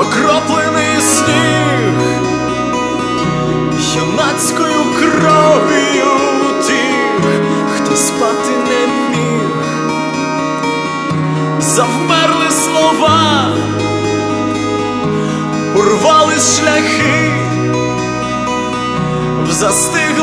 окроплений сніг, юнацькою кров'ю тих, хто спати не міг, завмерли слова, урвались шляхи. В застиглих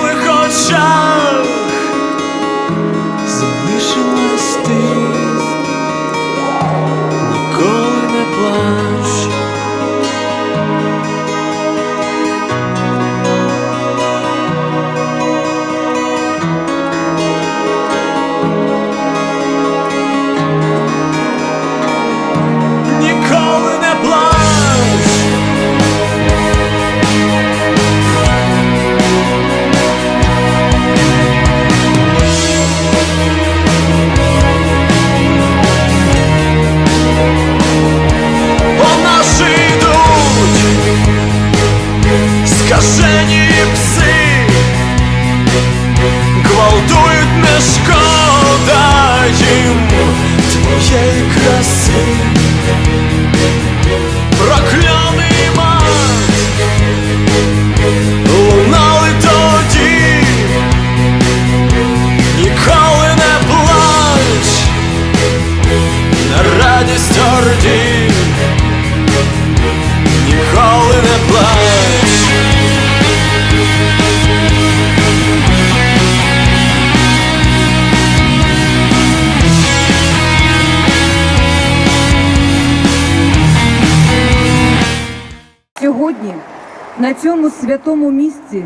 цьому святому місці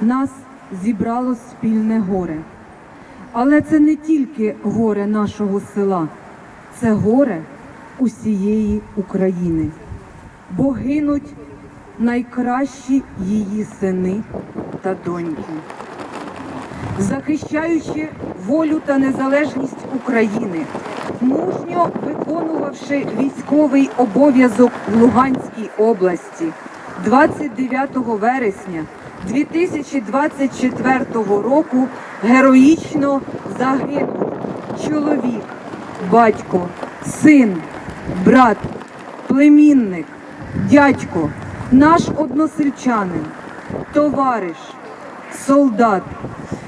нас зібрало спільне горе. Але це не тільки горе нашого села, це горе усієї України. Бо гинуть найкращі її сини та доньки. Захищаючи волю та незалежність України, мужньо виконувавши військовий обов'язок в Луганській області 29 вересня 2024 року героїчно загинув чоловік, батько, син, брат, племінник, дядько, наш односельчанин, товариш, солдат,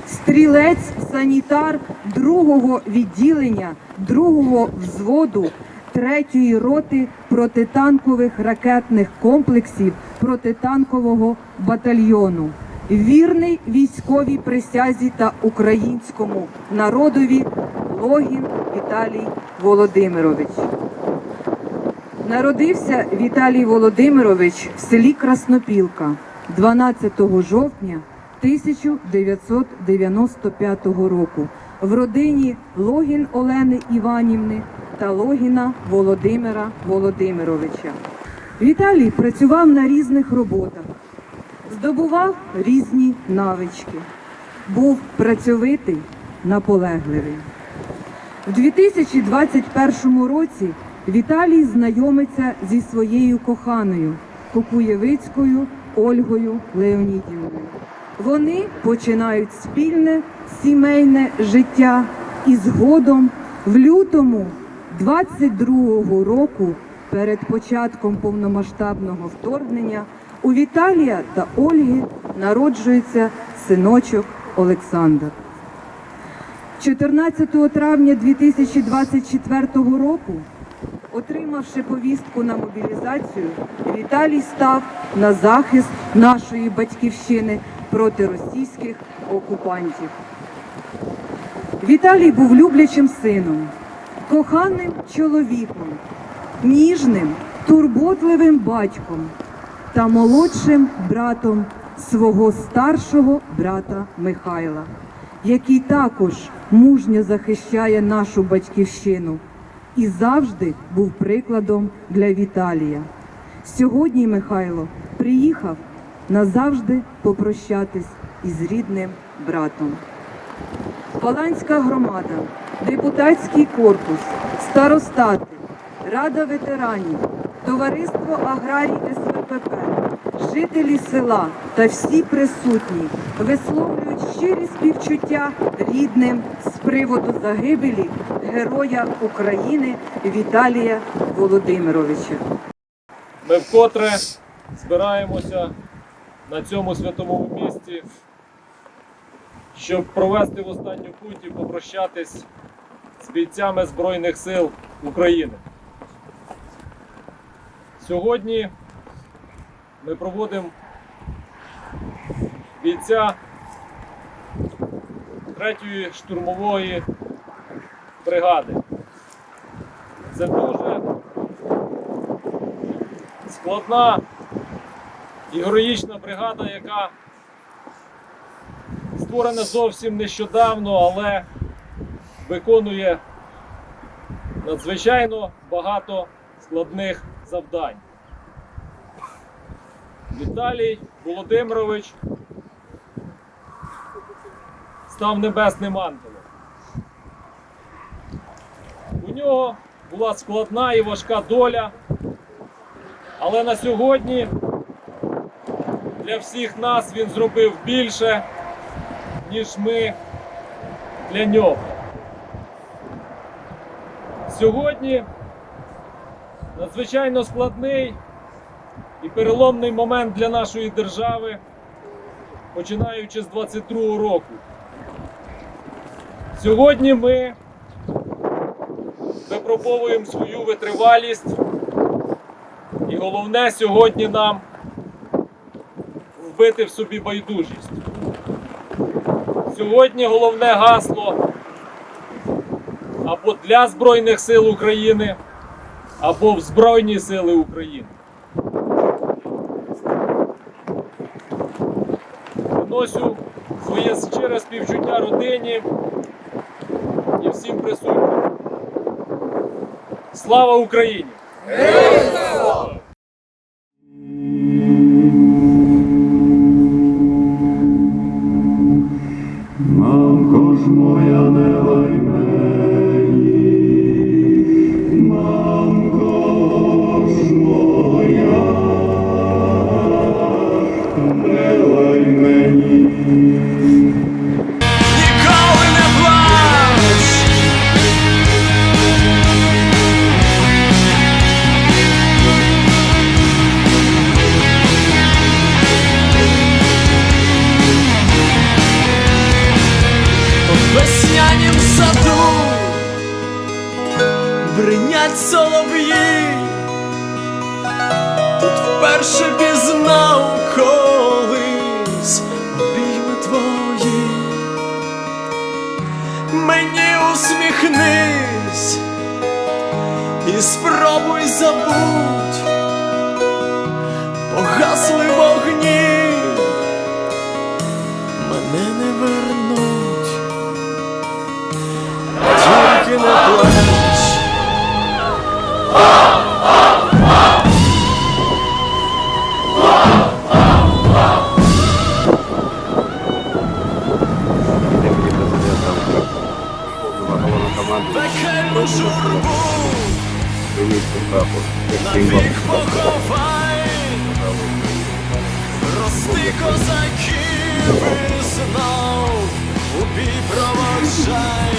стрілець санітар другого відділення, другого взводу третьої роти протитанкових ракетних комплексів протитанкового батальйону. Вірний військовій присязі та українському народові Логін Віталій Володимирович. Народився Віталій Володимирович в селі Краснопілка 12 жовтня 1995 року в родині Логін Олени Іванівни та Логіна Володимира Володимировича. Віталій працював на різних роботах, здобував різні навички, був працьовитий, наполегливий. У 2021 році Віталій знайомиться зі своєю коханою Кукуєвицькою Ольгою Леонідівною. Вони починають спільне сімейне життя і згодом в лютому 22-го року перед початком повномасштабного вторгнення у Віталія та Ольги народжується синочок Олександр. 14 травня 2024 року, отримавши повістку на мобілізацію, Віталій став на захист нашої батьківщини проти російських окупантів. Віталій був люблячим сином, коханим чоловіком, ніжним, турботливим батьком та молодшим братом свого старшого брата Михайла, який також мужньо захищає нашу батьківщину і завжди був прикладом для Віталія. Сьогодні Михайло приїхав назавжди попрощатись із рідним братом. Паланська громада, депутатський корпус, старостати, Рада ветеранів, Товариство аграрій СВПП, жителі села та всі присутні висловлюють щирі співчуття рідним з приводу загибелі Героя України Віталія Володимировича. Ми вкотре збираємося на цьому святому місці, щоб провести в останню путь і попрощатись з бійцями Збройних сил України. Сьогодні ми проводимо бійця 3-ї штурмової бригади. Це дуже складна і героїчна бригада, яка створена зовсім нещодавно, але виконує надзвичайно багато складних завдань. Віталій Володимирович став небесним ангелом. У нього була складна і важка доля. Але на сьогодні для всіх нас він зробив більше, ніж ми для нього. Сьогодні надзвичайно складний і переломний момент для нашої держави, починаючи з 22-го року. Сьогодні ми випробовуємо свою витривалість. І головне сьогодні нам вбити в собі байдужість. Сьогодні головне гасло або для Збройних сил України, або в Збройні Сили України. Виносю своє щире співчуття родині і всім присутнім. Слава Україні! Мамко бринять солов'ї, тут вперше пізнав колись обійми твої. Мені усміхнись і спробуй забудь, погасли поховай, рости козаків і знов у бій проводжай.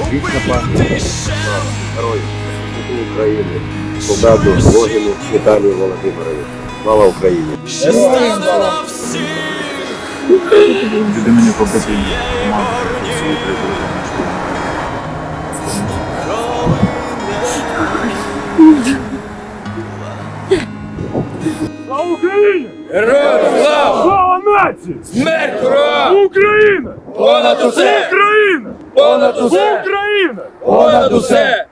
Убити ще Герой України, солдату Логіну Віталію Володимировичу. Слава Україні! ще стане на всіх Люди мені побратимі. Слава Україні! Героям слава! Слава нації! Смерть ворогам! Україна! Понад усе! Україна! Понад усе! Україна! Понад усе!